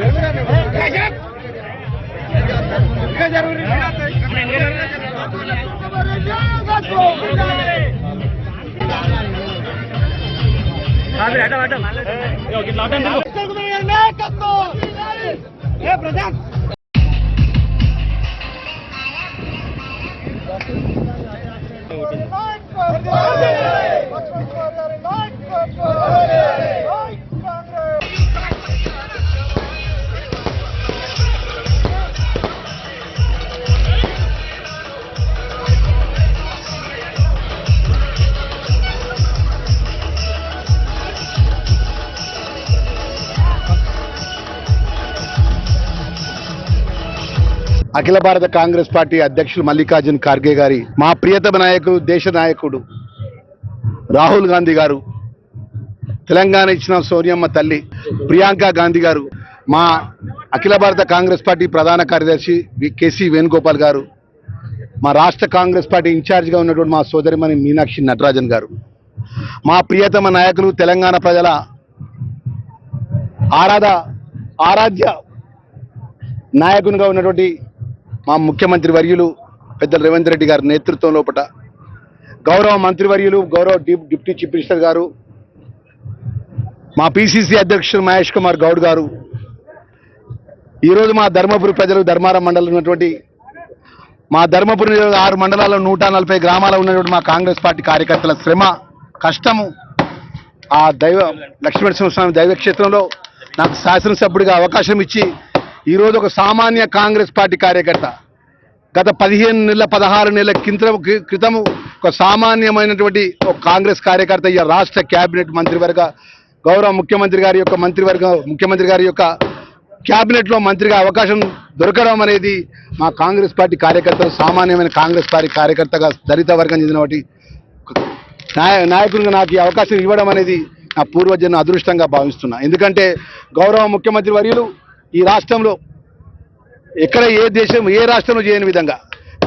గారి అఖిల భారత కాంగ్రెస్ పార్టీ అధ్యక్షులు మల్లికార్జున్ ఖార్గే గారి మా ప్రియతమ నాయకుడు దేశ నాయకుడు రాహుల్ గాంధీ గారు తెలంగాణ ఇచ్చిన సోనియమ్మ తల్లి ప్రియాంక గాంధీ గారు మా అఖిల భారత కాంగ్రెస్ పార్టీ ప్రధాన కార్యదర్శి వి- కేసీ వేణుగోపాల్ గారు మా రాష్ట్ర కాంగ్రెస్ పార్టీ ఇన్ఛార్జిగా ఉన్నటువంటి మా సోదరిమణి మీనాక్షి నటరాజన్ గారు మా ప్రియతమ నాయకులు తెలంగాణ ప్రజల ఆరాధ ఆరాధ్య నాయకునిగా ఉన్నటువంటి మా ముఖ్యమంత్రి వర్యులు పెద్ద రేవంత్ రెడ్డి గారి నేతృత్వం లోపల గౌరవ మంత్రివర్యులు గౌరవ డిప్యూటీ చీఫ్ మినిస్టర్ గారు మా పిసిసి అధ్యక్షుడు మహేష్ కుమార్ గౌడ్ గారు ఈరోజు మా ధర్మపురి ప్రజలు ధర్మారం మండలం ఉన్నటువంటి మా ధర్మపురి ఆరు మండలాల్లో నూట నలభై గ్రామాల ఉన్నటువంటి మా కాంగ్రెస్ పార్టీ కార్యకర్తల శ్రమ కష్టము ఆ దైవ లక్ష్మీ స్వామి దైవక్షేత్రంలో నాకు శాసనసభ్యుడిగా అవకాశం ఇచ్చి ఈరోజు ఒక సామాన్య కాంగ్రెస్ పార్టీ కార్యకర్త గత పదిహేను నెలల పదహారు నెలల క్రితం క్రితము ఒక సామాన్యమైనటువంటి ఒక కాంగ్రెస్ కార్యకర్త ఈ రాష్ట్ర క్యాబినెట్ మంత్రివర్గ గౌరవ ముఖ్యమంత్రి గారి యొక్క మంత్రివర్గ ముఖ్యమంత్రి గారి యొక్క క్యాబినెట్లో మంత్రిగా అవకాశం దొరకడం అనేది మా కాంగ్రెస్ పార్టీ కార్యకర్తలు సామాన్యమైన కాంగ్రెస్ పార్టీ కార్యకర్తగా దళిత వర్గం చెందినటువంటి నాయ నాయకునిగా నాకు ఈ అవకాశం ఇవ్వడం అనేది నా పూర్వజన్మ అదృష్టంగా భావిస్తున్నా. ఎందుకంటే గౌరవ ముఖ్యమంత్రి వర్యులు ఈ రాష్ట్రంలో ఎక్కడ ఏ దేశం ఏ రాష్ట్రంలో చేయని విధంగా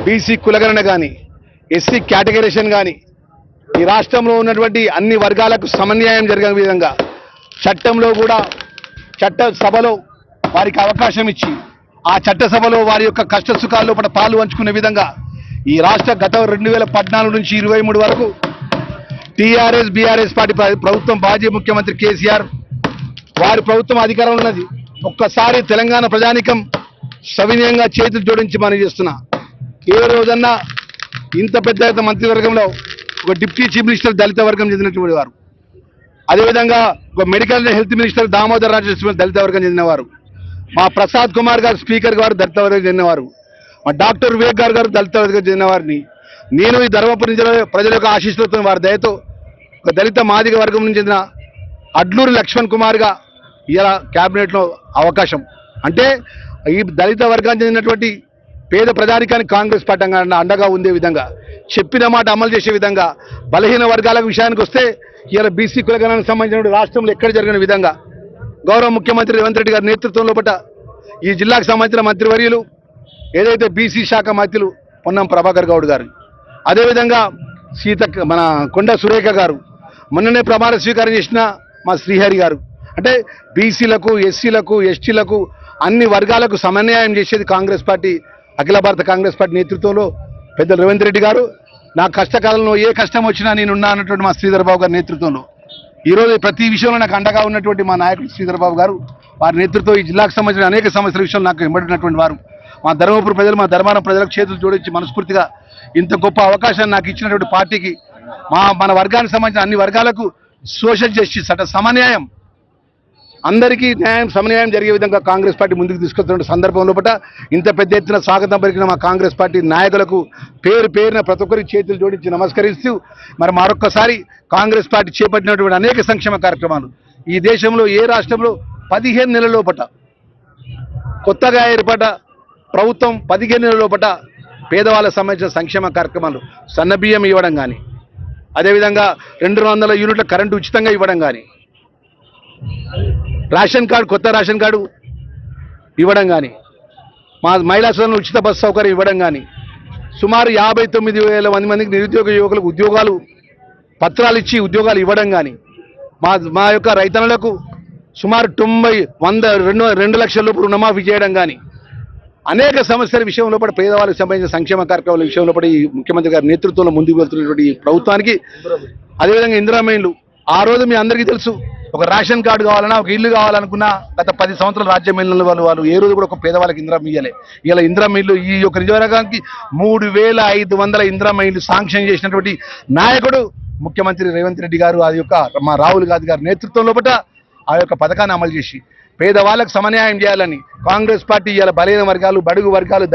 బీసీ కులగణన కానీ ఎస్సీ కేటగరేషన్ కానీ ఈ రాష్ట్రంలో ఉన్నటువంటి అన్ని వర్గాలకు సమన్యాయం జరిగిన విధంగా చట్టంలో కూడా చట్ట సభలో వారికి అవకాశం ఇచ్చి ఆ చట్టసభలో వారి యొక్క కష్ట సుఖాల్లో పడ పాలు పంచుకునే విధంగా ఈ రాష్ట్ర గత రెండు వేల పద్నాలుగు నుంచి ఇరవై మూడు వరకు టీఆర్ఎస్ బీఆర్ఎస్ పార్టీ ప్రభుత్వం మాజీ ముఖ్యమంత్రి కేసీఆర్ వారి ప్రభుత్వం అధికారంలో ఉన్నది. ఒక్కసారి తెలంగాణ ప్రజానికం సవినయంగా చేతులు జోడించి మనం చేస్తున్నా. ఏ రోజన్నా ఇంత పెద్ద మంత్రివర్గంలో ఒక డిప్యూటీ చీఫ్ మినిస్టర్ దళిత వర్గం చెందినటువంటి వారు. అదేవిధంగా ఒక medical and health minister Damodar Rajeshwari దళిత వర్గం చెందినవారు. మా ప్రసాద్ కుమార్ గారు స్పీకర్ గారు దళిత వర్గం చెందినవారు. మా డాక్టర్ వివేక్ గారు గారు దళిత వర్గం చెందిన వారిని నేను ఈ ధర్మపురి జిల్లా ప్రజల యొక్క ఆశీస్సులతో వారి దయతో ఒక దళిత మాదిగ వర్గం నుంచి చెందిన అడ్లూరు లక్ష్మణ్ కుమార్గా ఇలా క్యాబినెట్లో అవకాశం. అంటే ఈ దళిత వర్గానికి చెందినటువంటి పేద ప్రజానికానికి కాంగ్రెస్ పార్టీ అండగా ఉండే విధంగా చెప్పిన మాట అమలు చేసే విధంగా బలహీన వర్గాల విషయానికి వస్తే ఇలా బీసీ కులగణానికి సంబంధించిన రాష్ట్రంలో ఎక్కడ జరిగిన విధంగా గౌరవ ముఖ్యమంత్రి రేవంత్ రెడ్డి గారి నేతృత్వంలో పట్ట ఈ జిల్లాకు సంబంధించిన మంత్రివర్యులు ఏదైతే బీసీ శాఖ మంత్రులు పొన్నం ప్రభాకర్ గౌడ్ గారు అదేవిధంగా సీత మన కొండ సురేఖ గారు మొన్ననే ప్రమాణ స్వీకారం చేసిన మా శ్రీహరి గారు అంటే బీసీలకు ఎస్సీలకు ఎస్టీలకు అన్ని వర్గాలకు సమన్వయం చేసేది కాంగ్రెస్ పార్టీ అఖిల భారత కాంగ్రెస్ పార్టీ నేతృత్వంలో పెద్ద రేవంత్ రెడ్డి గారు. నా కష్టకాలంలో ఏ కష్టం వచ్చినా నేనున్నా అన్నటువంటి మా శ్రీధర్ బాబు గారి నేతృత్వంలో. ఈరోజు ప్రతి విషయంలో నాకు అండగా ఉన్నటువంటి మా నాయకుడు శ్రీధర్ బాబు గారు వారి నేతృత్వం ఈ జిల్లాకు సంబంధించిన అనేక సమస్యల విషయంలో నాకు వెంబడినటువంటి వారు. మా ధర్మపురి ప్రజలు మా ధర్మారం ప్రజలకు చేతులు జోడించి మనస్ఫూర్తిగా ఇంత గొప్ప అవకాశాన్ని నాకు ఇచ్చినటువంటి పార్టీకి మా మన వర్గానికి సంబంధించిన అన్ని వర్గాలకు సోషల్ జస్టిస్ అంటే సమన్యాయం అందరికీ న్యాయం సమన్యాయం జరిగే విధంగా కాంగ్రెస్ పార్టీ ముందుకు తీసుకొస్తున్న సందర్భంలో పట ఇంత పెద్ద ఎత్తున స్వాగతం పలికిన మా కాంగ్రెస్ పార్టీ నాయకులకు పేరు పేరున ప్రతి ఒక్కరి చేతులు జోడించి నమస్కరిస్తూ మరి మరొక్కసారి కాంగ్రెస్ పార్టీ చేపట్టినటువంటి అనేక సంక్షేమ కార్యక్రమాలు. ఈ దేశంలో ఏ రాష్ట్రంలో పదిహేను నెలల లోపట కొత్తగా ఏర్పడ్డ ప్రభుత్వం పదిహేను నెలల లోపట పేదవాళ్ళకు సంబంధించిన సంక్షేమ కార్యక్రమాలు సన్నబియ్యం ఇవ్వడం కానీ అదేవిధంగా రెండు వందల యూనిట్ల కరెంటు ఉచితంగా ఇవ్వడం కానీ రేషన్ కార్డు కొత్త రేషన్ కార్డు ఇవ్వడం కానీ మా మహిళా సోదరులు ఉచిత బస్సు సౌకర్యం ఇవ్వడం కానీ సుమారు యాభై తొమ్మిది వేల మంది మందికి నిరుద్యోగ యువకులకు ఉద్యోగాలు పత్రాలు ఇచ్చి ఉద్యోగాలు ఇవ్వడం కానీ మా మా యొక్క రైతన్నులకు సుమారు తొంభై వంద రెండు రెండు లక్షల లోపు రుణమాఫీ చేయడం కానీ అనేక సమస్యల విషయంలో కూడా పేదవాళ్ళకి సంబంధించిన సంక్షేమ కార్యక్రమాల విషయంలో కూడా ఈ ముఖ్యమంత్రి గారి నేతృత్వంలో ముందుకు వెళ్తున్నటువంటి ప్రభుత్వానికి అదేవిధంగా ఇందిరామయ్యలు ఆ రోజు మీ అందరికీ తెలుసు ఒక రేషన్ కార్డు కావాలన్నా ఒక ఇల్లు కావాలనుకున్నా గత పది సంవత్సరాల రాజ్యం ఇళ్ళ వాళ్ళు వాళ్ళు ఏ రోజు కూడా ఒక పేదవాళ్ళకి ఇంద్రం ఇయ్యలే. ఇలా ఇందిరా ఇల్లు ఈ యొక్క నియోజకవర్గానికి మూడు వేల ఐదు వందల ఇందిరా ఇల్లు శాంక్షన్ చేసినటువంటి నాయకుడు ముఖ్యమంత్రి రేవంత్ రెడ్డి గారు అది యొక్క మా రాహుల్ గాంధీ గారి నేతృత్వంలో పట్ల ఆ యొక్క పథకాన్ని అమలు చేసి పేదవాళ్ళకు సమన్యాయం చేయాలని కాంగ్రెస్ పార్టీ ఇవాళ బలహీన వర్గాలు బడుగు వర్గాలు